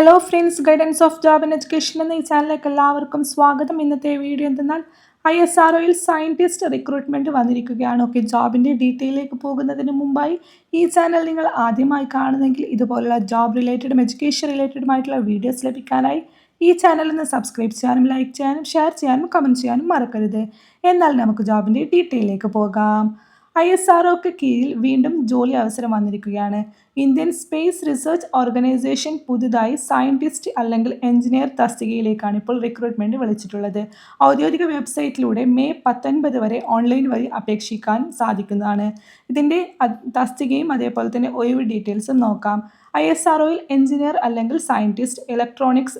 Hello friends guidance of job and education എന്ന ഈ ചാനലിലേക്ക് എല്ലാവർക്കും സ്വാഗതം. ഇന്നത്തെ വീഡിയോ എന്തെന്നാൽ ഐ എസ് ആർ ഒയിൽ സയന്റിസ്റ്റ് റിക്രൂട്ട്മെന്റ് വന്നിരിക്കുകയാണ്. ഓക്കെ ജോബിന്റെ ഡീറ്റെയിലേക്ക് പോകുന്നതിന് മുമ്പായി ഈ ചാനൽ നിങ്ങൾ ആദ്യമായി കാണുന്നെങ്കിൽ ഇതുപോലുള്ള ജോബ് റിലേറ്റഡും എഡ്യൂക്കേഷൻ റിലേറ്റഡുമായിട്ടുള്ള വീഡിയോസ് ലഭിക്കാനായി ഈ ചാനൽ ഒന്ന് സബ്സ്ക്രൈബ് ചെയ്യാനും ലൈക്ക് ചെയ്യാനും ഷെയർ ചെയ്യാനും കമന്റ് ചെയ്യാനും മറക്കരുത്. എന്നാൽ നമുക്ക് ജോബിന്റെ ഡീറ്റെയിലേക്ക് പോകാം. ഐ എസ് ആർ ഒക്ക് കീഴിൽ വീണ്ടും ജോലി അവസരം വന്നിരിക്കുകയാണ്. ഇന്ത്യൻ സ്പേസ് റിസർച്ച് ഓർഗനൈസേഷൻ പുതുതായി സയന്റിസ്റ്റ് അല്ലെങ്കിൽ എഞ്ചിനീയർ തസ്തികയിലേക്കാണ് ഇപ്പോൾ റിക്രൂട്ട്മെന്റ് വിളിച്ചിട്ടുള്ളത്. ഔദ്യോഗിക വെബ്സൈറ്റിലൂടെ മെയ് പത്തൊൻപത് വരെ ഓൺലൈൻ വഴി അപേക്ഷിക്കാൻ സാധിക്കുന്നതാണ്. ഇതിന്റെ തസ്തികയും അതേപോലെ തന്നെ ഒഴിവ് ഡീറ്റെയിൽസും നോക്കാം. ഐ എസ് ആർ ഒയിൽ എഞ്ചിനീയർ അല്ലെങ്കിൽ സയന്റിസ്റ്റ് ഇലക്ട്രോണിക്സ്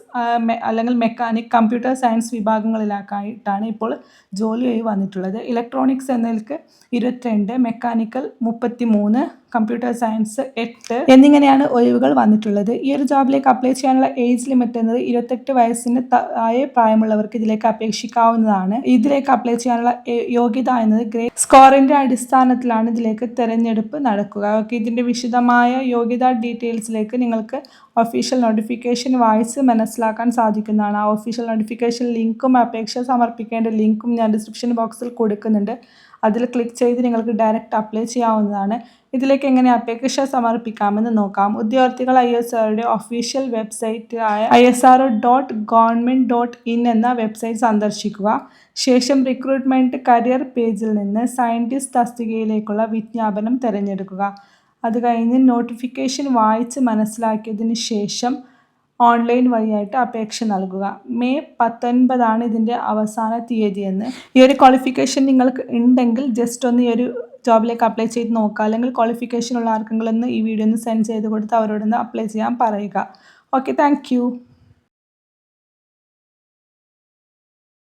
അല്ലെങ്കിൽ മെക്കാനിക് കമ്പ്യൂട്ടർ സയൻസ് വിഭാഗങ്ങളിലായിട്ടാണ് ഇപ്പോൾ ജോലിയായി വന്നിട്ടുള്ളത്. ഇലക്ട്രോണിക്സ് എന്നതിൽക്ക് ഇരുപത്തിരണ്ട് മെക്കാനിക്കൽ മുപ്പത്തി മൂന്ന് കമ്പ്യൂട്ടർ സയൻസ് എട്ട്. എന്നിങ്ങനെയാണ് ഒഴിവുകൾ വന്നിട്ടുള്ളത്. ഈ ഒരു ജോബിലേക്ക് അപ്ലൈ ചെയ്യാനുള്ള ഏജ് ലിമിറ്റ് എന്നത് ഇരുപത്തെട്ട് വയസ്സിന് താഴെ പ്രായമുള്ളവർക്ക് ഇതിലേക്ക് അപേക്ഷിക്കാവുന്നതാണ്. ഇതിലേക്ക് അപ്ലൈ ചെയ്യാനുള്ള യോഗ്യത എന്നത് ഗ്രേഡ് സ്കോറിന്റെ അടിസ്ഥാനത്തിലാണ് ഇതിലേക്ക് തെരഞ്ഞെടുപ്പ് നടക്കുക. ഓക്കെ ഇതിന്റെ വിശദമായ യോഗ്യത ഡീറ്റെയിൽസിലേക്ക് നിങ്ങൾക്ക് ഒഫീഷ്യൽ നോട്ടിഫിക്കേഷൻ വായിച്ച് മനസ്സിലാക്കാൻ സാധിക്കുന്നതാണ്. ആ ഒഫീഷ്യൽ നോട്ടിഫിക്കേഷൻ ലിങ്കും അപേക്ഷ സമർപ്പിക്കേണ്ട ലിങ്കും ഞാൻ ഡിസ്ക്രിപ്ഷൻ ബോക്സിൽ കൊടുക്കുന്നുണ്ട്. അതിൽ ക്ലിക്ക് ചെയ്ത് നിങ്ങൾക്ക് ഡയറക്റ്റ് അപ്ലൈ ചെയ്യാവുന്നതാണ്. ഇതിലേക്ക് എങ്ങനെ അപേക്ഷ സമർപ്പിക്കാമെന്ന് നോക്കാം. ഉദ്യോഗാർത്ഥികൾ ഐ എസ് ആറുടെ ഒഫീഷ്യൽ വെബ്സൈറ്റ് ആയ I S R dot government dot in എന്ന വെബ്സൈറ്റ് സന്ദർശിക്കുക. ശേഷം റിക്രൂട്ട്മെന്റ് കരിയർ പേജിൽ നിന്ന് സയന്റിസ്റ്റ് തസ്തികയിലേക്കുള്ള വിജ്ഞാപനം തിരഞ്ഞെടുക്കുക. അത് കഴിഞ്ഞ് നോട്ടിഫിക്കേഷൻ വായിച്ച് മനസ്സിലാക്കിയതിന് ശേഷം ഓൺലൈൻ വഴിയായിട്ട് അപേക്ഷ നൽകുക. മെയ് പത്തൊൻപതാണ് ഇതിന്റെ അവസാന തീയതിയെന്ന്. ഈ ഒരു ക്വാളിഫിക്കേഷൻ നിങ്ങൾക്ക് ഉണ്ടെങ്കിൽ ജസ്റ്റ് ഒന്ന് ഈ ഒരു ജോബിലേക്ക് അപ്ലൈ ചെയ്ത് നോക്കുക. അല്ലെങ്കിൽ ക്വാളിഫിക്കേഷൻ ഉള്ള ആർക്കെങ്കിലും ഒന്ന് ഈ വീഡിയോ ഒന്ന് സെൻഡ് ചെയ്ത് കൊടുത്ത് അവരോടൊന്ന് അപ്ലൈ ചെയ്യാൻ പറയുക. Okay thank